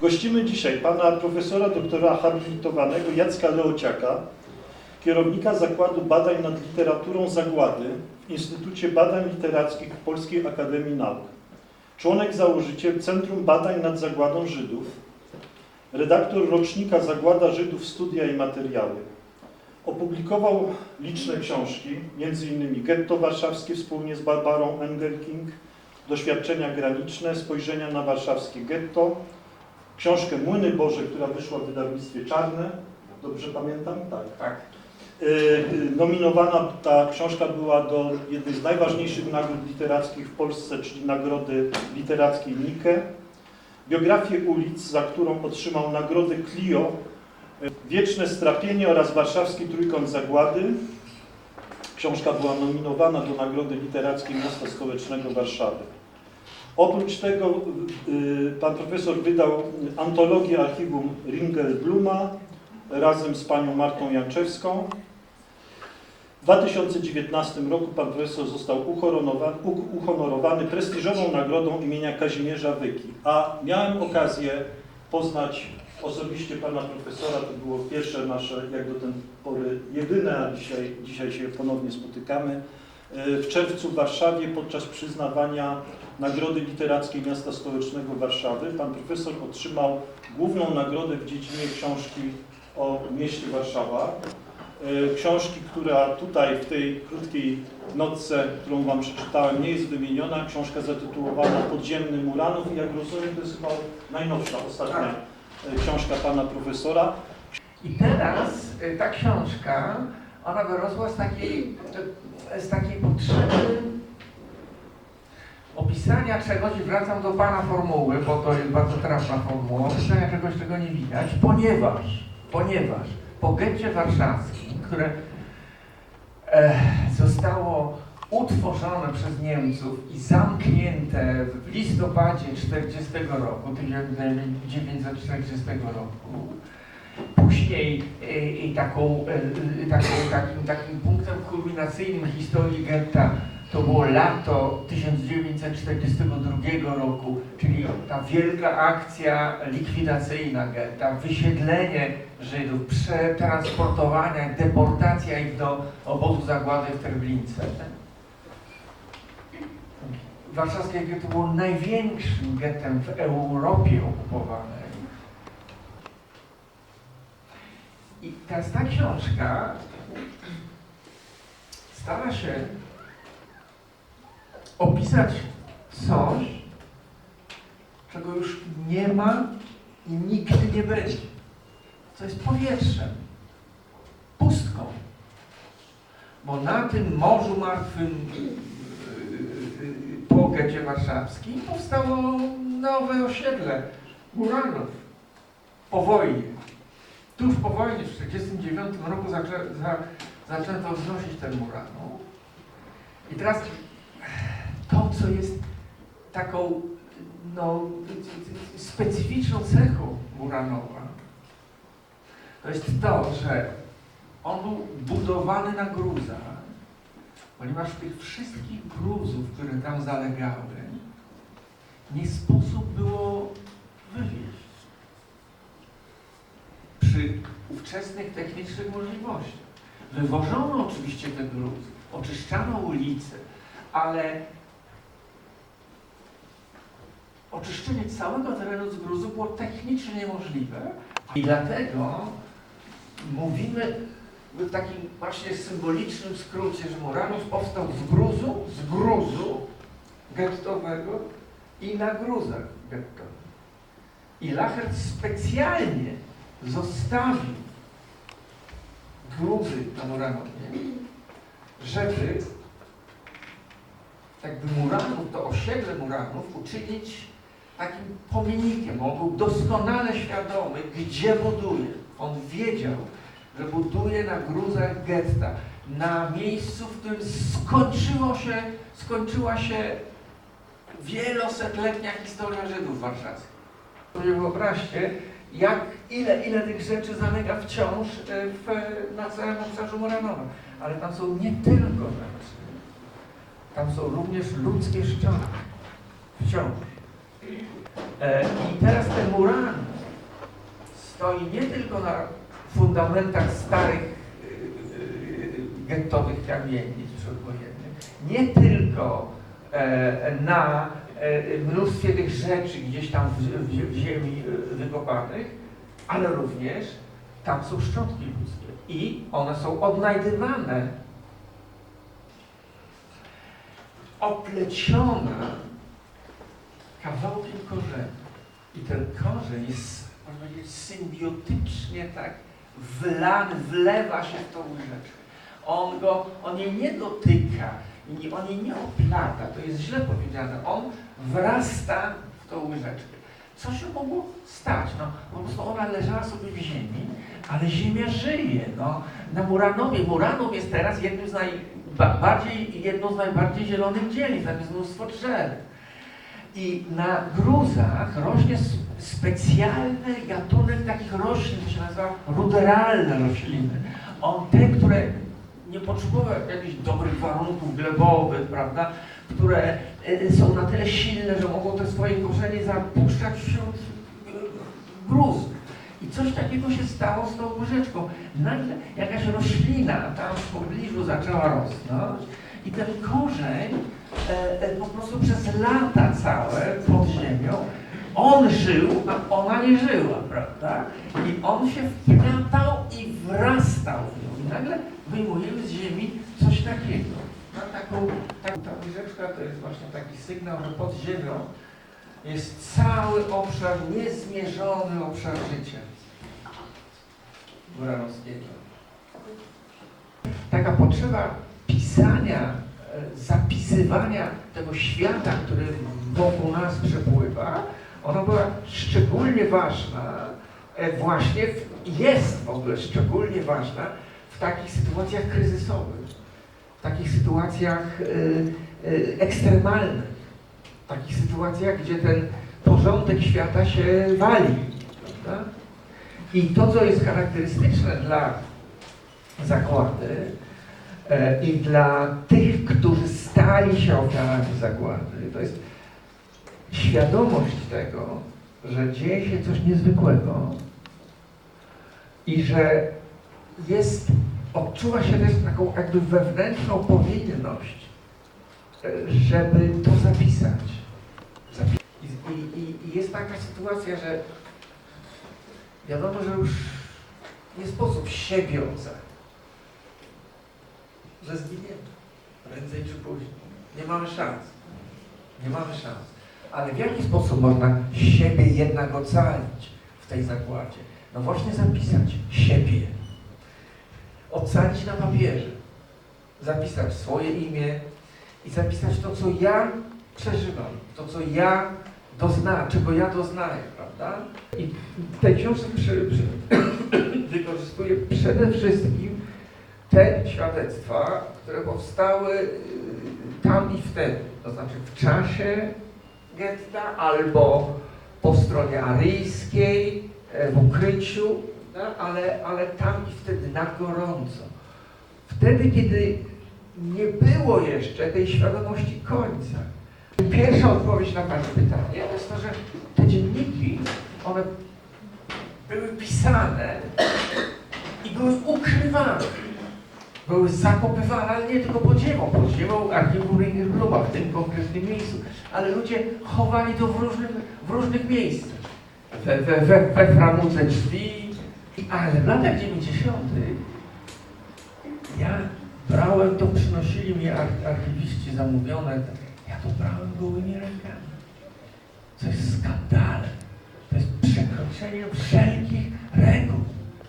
Gościmy dzisiaj pana profesora doktora habilitowanego Jacka Leociaka, kierownika Zakładu Badań nad Literaturą Zagłady w Instytucie Badań Literackich Polskiej Akademii Nauk. Członek założyciel Centrum Badań nad Zagładą Żydów, redaktor rocznika Zagłada Żydów Studia i Materiały. Opublikował liczne książki, m.in. Getto Warszawskie wspólnie z Barbarą Engelking, Doświadczenia graniczne, Spojrzenia na warszawskie getto, książkę Młyny Boże, która wyszła w wydawnictwie Czarne, dobrze pamiętam? Tak. Tak. Y, y, Nominowana ta książka była do jednej z najważniejszych nagród literackich w Polsce, czyli Nagrody Literackiej Nike. Biografię ulic, za którą otrzymał nagrodę Clio, y, Wieczne Strapienie oraz Warszawski Trójkąt Zagłady. Książka była nominowana do Nagrody Literackiej Miasta Stołecznego Warszawy. Oprócz tego y, pan profesor wydał antologię archiwum Ringelbluma razem z panią Martą Janczewską. W 2019 roku pan profesor został uhonorowany, prestiżową nagrodą imienia Kazimierza Wyki. A miałem okazję poznać osobiście pana profesora, to było pierwsze nasze, jak do tej pory jedyne, a dzisiaj, dzisiaj się ponownie spotykamy, w czerwcu w Warszawie podczas przyznawania Nagrody Literackiej Miasta Stołecznego Warszawy. Pan profesor otrzymał główną nagrodę w dziedzinie książki o mieście Warszawa. E, Książki, która tutaj w tej krótkiej notce, którą Wam przeczytałem, nie jest wymieniona. Książka zatytułowana Podziemny Muranów i jak rozumiem, to jest chyba najnowsza, ostatnia e, książka Pana Profesora. I teraz y, ta książka, ona wyrosła z takiej, z takiej potrzeby opisania czegoś i wracam do Pana formuły, bo to jest bardzo trafna formuła, opisania czegoś, czego nie widać, ponieważ, ponieważ po getcie warszawskim, które e, zostało utworzone przez Niemców i zamknięte w listopadzie 40 roku, 1940 roku, Później e, i taką, e, taką, takim, takim punktem kulminacyjnym historii getta to było lato 1942 roku, czyli ta wielka akcja likwidacyjna getta, wysiedlenie Żydów, przetransportowania, deportacja ich do obozu zagłady w Treblince. Warszawskie getto było największym gettem w Europie okupowanej. I teraz ta książka stara się opisać coś, czego już nie ma i nigdy nie będzie. Co jest powietrzem, pustką. Bo na tym Morzu Martwym yy, po getcie warszawskim powstało nowe osiedle Muranów po wojnie. Tuż po wojnie, w 1949 roku zaczę, za, zaczęto wznosić ten Muranów. I teraz to, co jest taką no, specyficzną cechą Muranowa, to jest to, że on był budowany na gruzach, ponieważ tych wszystkich gruzów, które tam zalegały, nie sposób było ówczesnych technicznych możliwościach. Wywożono oczywiście te gruzy, oczyszczano ulice, ale oczyszczenie całego terenu z gruzu było technicznie niemożliwe i dlatego mówimy w takim właśnie symbolicznym skrócie, że Muranów powstał z gruzu, z gruzu gettowego i na gruzach gettowych. I Lachert specjalnie zostawił gruzy na Muranowie, żeby jakby Muranów, to osiedle Muranów uczynić takim pomnikiem. On był doskonale świadomy, gdzie buduje. On wiedział, że buduje na gruzach getta, na miejscu, w którym skończyło się, skończyła się wielosetletnia historia Żydów warszawskich. Sobie wyobraźcie, jak, ile, ile tych rzeczy zalega wciąż e, w, na całym obszarze Muranowa. Ale tam są nie tylko rzeczy. Tam są również ludzkie szczątki. Wciąż. E, I teraz ten Muranów stoi nie tylko na fundamentach starych yy, yy, gettowych kamienic przedwojennych, nie tylko e, na mnóstwie tych rzeczy gdzieś tam w, w, w ziemi e, wykopanych, ale również tam są szczątki ludzkie i one są odnajdywane opleciona kawałkiem korzenia. I ten korzeń jest, można powiedzieć, symbiotycznie tak wlany, wlewa się w tą łyżeczkę. On go, on jej nie dotyka, on jej nie oplata, to jest źle powiedziane. On wrasta w tą łyżeczkę. Co się mogło stać? No, po prostu ona leżała sobie w ziemi, ale ziemia żyje. No. Na Muranowie, Muranów jest teraz jednym z naj, ba, bardziej, jedną z najbardziej zielonych dzielnic, tam jest mnóstwo drzew. I na gruzach rośnie specjalny gatunek takich roślin, to się nazywa ruderalne rośliny. On, te, które nie potrzebują jakichś dobrych warunków glebowych, prawda, które y, są na tyle silne, że mogą te swoje korzenie zapuszczać wśród y, gruzów. I coś takiego się stało z tą łyżeczką. Nagle jakaś roślina tam w pobliżu zaczęła rosnąć i ten korzeń e, e, po prostu przez lata całe pod ziemią on żył, a ona nie żyła, prawda? I on się wplatał i wrastał w nią. I nagle wyjmujemy z ziemi coś takiego. Na taką, tak, ta łyżeczka to jest właśnie taki sygnał, że pod ziemią jest cały obszar, niezmierzony obszar życia Muranowskiego. Taka potrzeba pisania, e, zapisywania tego świata, który wokół nas przepływa, ona była szczególnie ważna, e, właśnie jest w ogóle szczególnie ważna w takich sytuacjach kryzysowych, w takich sytuacjach e, e, ekstremalnych, w takich sytuacjach, gdzie ten porządek świata się wali. Prawda? I to, co jest charakterystyczne dla zagłady e, i dla tych, którzy stali się ofiarami zagłady, to jest świadomość tego, że dzieje się coś niezwykłego i że jest, odczuwa się też taką jakby wewnętrzną powinność, e, żeby to zapisać. Zapi- I, i, I jest taka sytuacja, że wiadomo, że już nie sposób siebie ocalić. Że zginiemy. Prędzej czy później. Nie mamy szans. Nie mamy szans. Ale w jaki sposób można siebie jednak ocalić w tej zakładzie? No właśnie zapisać siebie. Ocalić na papierze. Zapisać swoje imię i zapisać to, co ja przeżywam, to, co ja doznałem, czego ja doznaję, prawda? I przy, przy, wykorzystuję przede wszystkim te świadectwa, które powstały y, tam i wtedy, to znaczy w czasie getta albo po stronie aryjskiej, e, w ukryciu, ale, ale tam i wtedy na gorąco. Wtedy, kiedy nie było jeszcze tej świadomości końca. Pierwsza odpowiedź na Pani pytanie to jest to, że te dzienniki, one były pisane i były ukrywane. Były zakopywane, ale nie tylko pod ziemią, pod ziemią archiwum Ringelbluma, w tym konkretnym miejscu, ale ludzie chowali to w różnych, w różnych miejscach. We, we, we, we framudze drzwi, ale w latach 90. ja brałem to, przynosili mi ar- archiwiści zamówione, ja to brałem gołymi rękami. Co jest skandalem. To jest przekroczenie wszelkich reguł.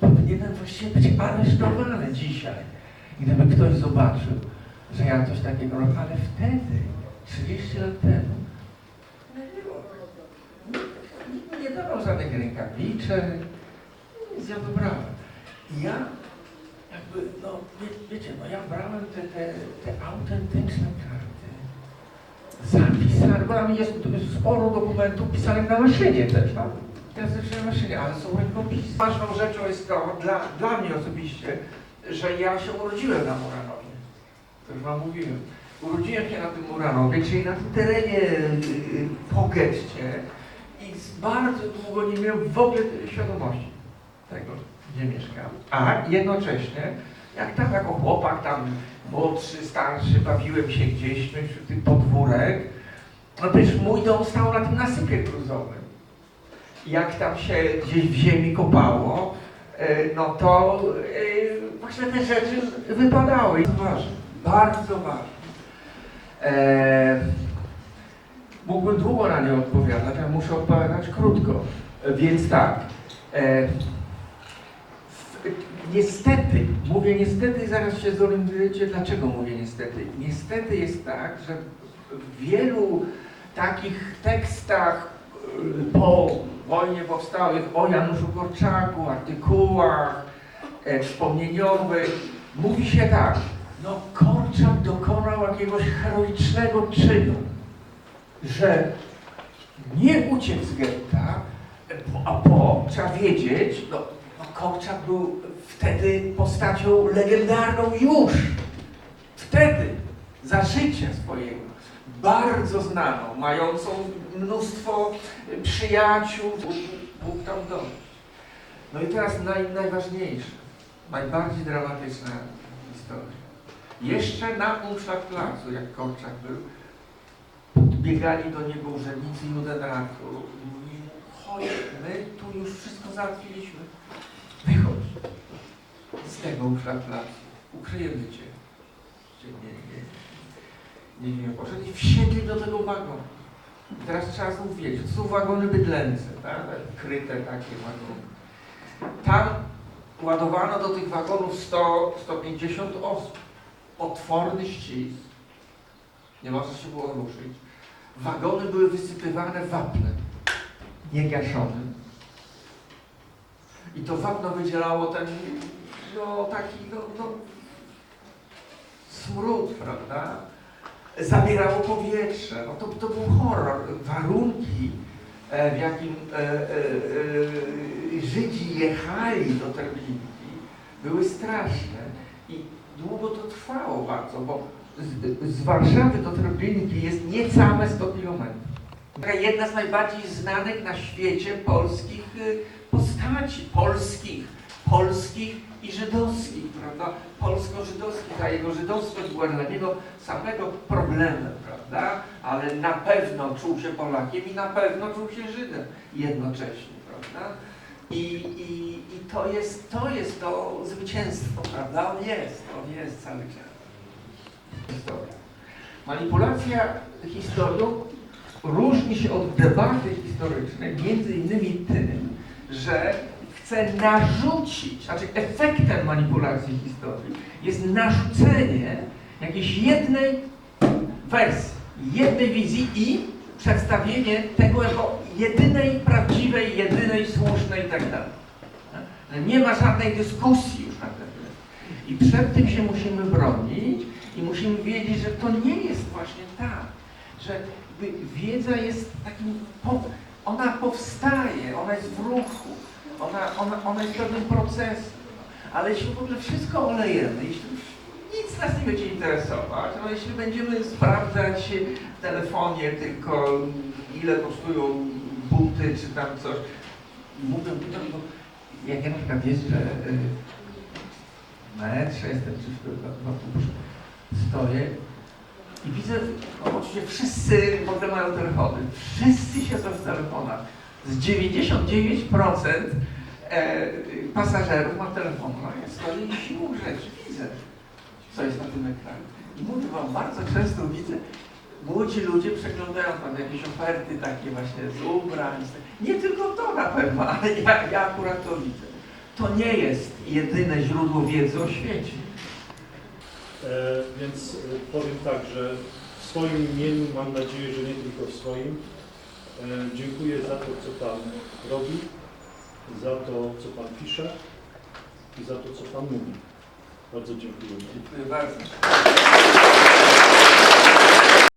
Powinienem właściwie być aresztowany dzisiaj. Gdyby ktoś zobaczył, że ja coś takiego robię, ale wtedy, 30 lat temu, nie było. Nikt- nie dawał żadnych rękawiczek, ja dobrałem. I ja jakby, no wie, wiecie, no ja brałem te, te, te autentyczne karty, zapisałem, bo tam jest sporo dokumentów pisanych na maszynie też, na klasycznej maszynie, ale są rękopisy. Ważną rzeczą jest to, dla, dla mnie osobiście, że ja się urodziłem na Muranowie. To już wam mówiłem. Urodziłem się na tym Muranowie, czyli na tym terenie yy, po getcie i bardzo długo nie miałem w ogóle świadomości. Tego, gdzie mieszkam. A jednocześnie, jak tam jako chłopak, tam młodszy, starszy, bawiłem się gdzieś, no, wśród tych podwórek, no przecież mój dom stał na tym nasypie gruzowym. Jak tam się gdzieś w ziemi kopało, e, no to e, właśnie te rzeczy wypadały. Bardzo ważne, bardzo ważne. E, mógłbym długo na nie odpowiadać, ale muszę odpowiadać krótko. E, Więc tak. E, niestety, mówię niestety i zaraz się zorientujecie, dlaczego mówię niestety. Niestety jest tak, że w wielu takich tekstach y, po wojnie powstałych o Januszu Korczaku, artykułach e, wspomnieniowych, mówi się tak, no Korczak dokonał jakiegoś heroicznego czynu, że nie uciekł z getta, a po, trzeba wiedzieć, no, no Korczak był wtedy postacią legendarną już, wtedy, za życia swojego, bardzo znaną, mającą mnóstwo przyjaciół, Bóg tam dość. No i teraz naj, najważniejsze, najbardziej dramatyczna historia. Jeszcze na Umschlagplatzu, jak Korczak był, biegali do niego urzędnicy Judenratu i chodź, my tu już wszystko załatwiliśmy, tego ukryjemy cię. Nie, nie, nie, nie, nie poszedł i wsiedli do tego wagonu. I teraz trzeba znów wiedzieć, to są wagony bydlęce, tak? kryte takie wagony. Tam ładowano do tych wagonów 100, 150 osób. Potworny ścisk. Nie można się było ruszyć. Wagony były wysypywane wapnem, niegaszonym. I to wapno wydzielało ten, no taki, no, no smród, prawda? Zabierało powietrze. No to, to był horror. Warunki, e, w jakim e, e, e, Żydzi jechali do Treblinki, były straszne. I długo to trwało bardzo, bo z, z Warszawy do Treblinki jest niecałe 100 kilometrów. Jedna z najbardziej znanych na świecie polskich y, postaci, polskich, polskich i żydowskich, prawda? Polsko-żydowskich, a jego żydowskość była dla niego samego problemem, prawda? Ale na pewno czuł się Polakiem i na pewno czuł się Żydem jednocześnie, prawda? I, i, i to, jest, to jest to zwycięstwo, prawda? On jest, on jest cały czas. Historia. Manipulacja historią różni się od debaty historycznej między innymi tym, że chce narzucić, znaczy efektem manipulacji historii jest narzucenie jakiejś jednej wersji, jednej wizji i przedstawienie tego jako jedynej prawdziwej, jedynej słusznej i tak. Nie ma żadnej dyskusji już na ten temat. I przed tym się musimy bronić i musimy wiedzieć, że to nie jest właśnie tak, że wiedza jest takim, ona powstaje, ona jest w ruchu, ona, ona, ona jest pewnym procesem, ale jeśli w ogóle wszystko olejemy, jeśli już nic nas nie będzie interesować, no jeśli będziemy sprawdzać w telefonie tylko ile kosztują buty czy tam coś, mówię to, bo jak ja na przykład jeżdżę na metrze jestem czy w stoję i widzę, oczywiście wszyscy w ogóle mają telefony, wszyscy siedzą w telefonach. Z 99% e, pasażerów ma telefon. No ja stoję i siłą rzeczy widzę, co jest na tym ekranie. I mówię wam, bardzo często widzę, młodzi ludzie przeglądają tam jakieś oferty takie właśnie z ubrań. z- Nie tylko to na pewno, ale ja, ja akurat to widzę. To nie jest jedyne źródło wiedzy o świecie. E, więc e, powiem tak, że w swoim imieniu, mam nadzieję, że nie tylko w swoim, dziękuję za to, co Pan robi, za to, co Pan pisze i za to, co Pan mówi. Bardzo dziękuję. Dziękuję bardzo.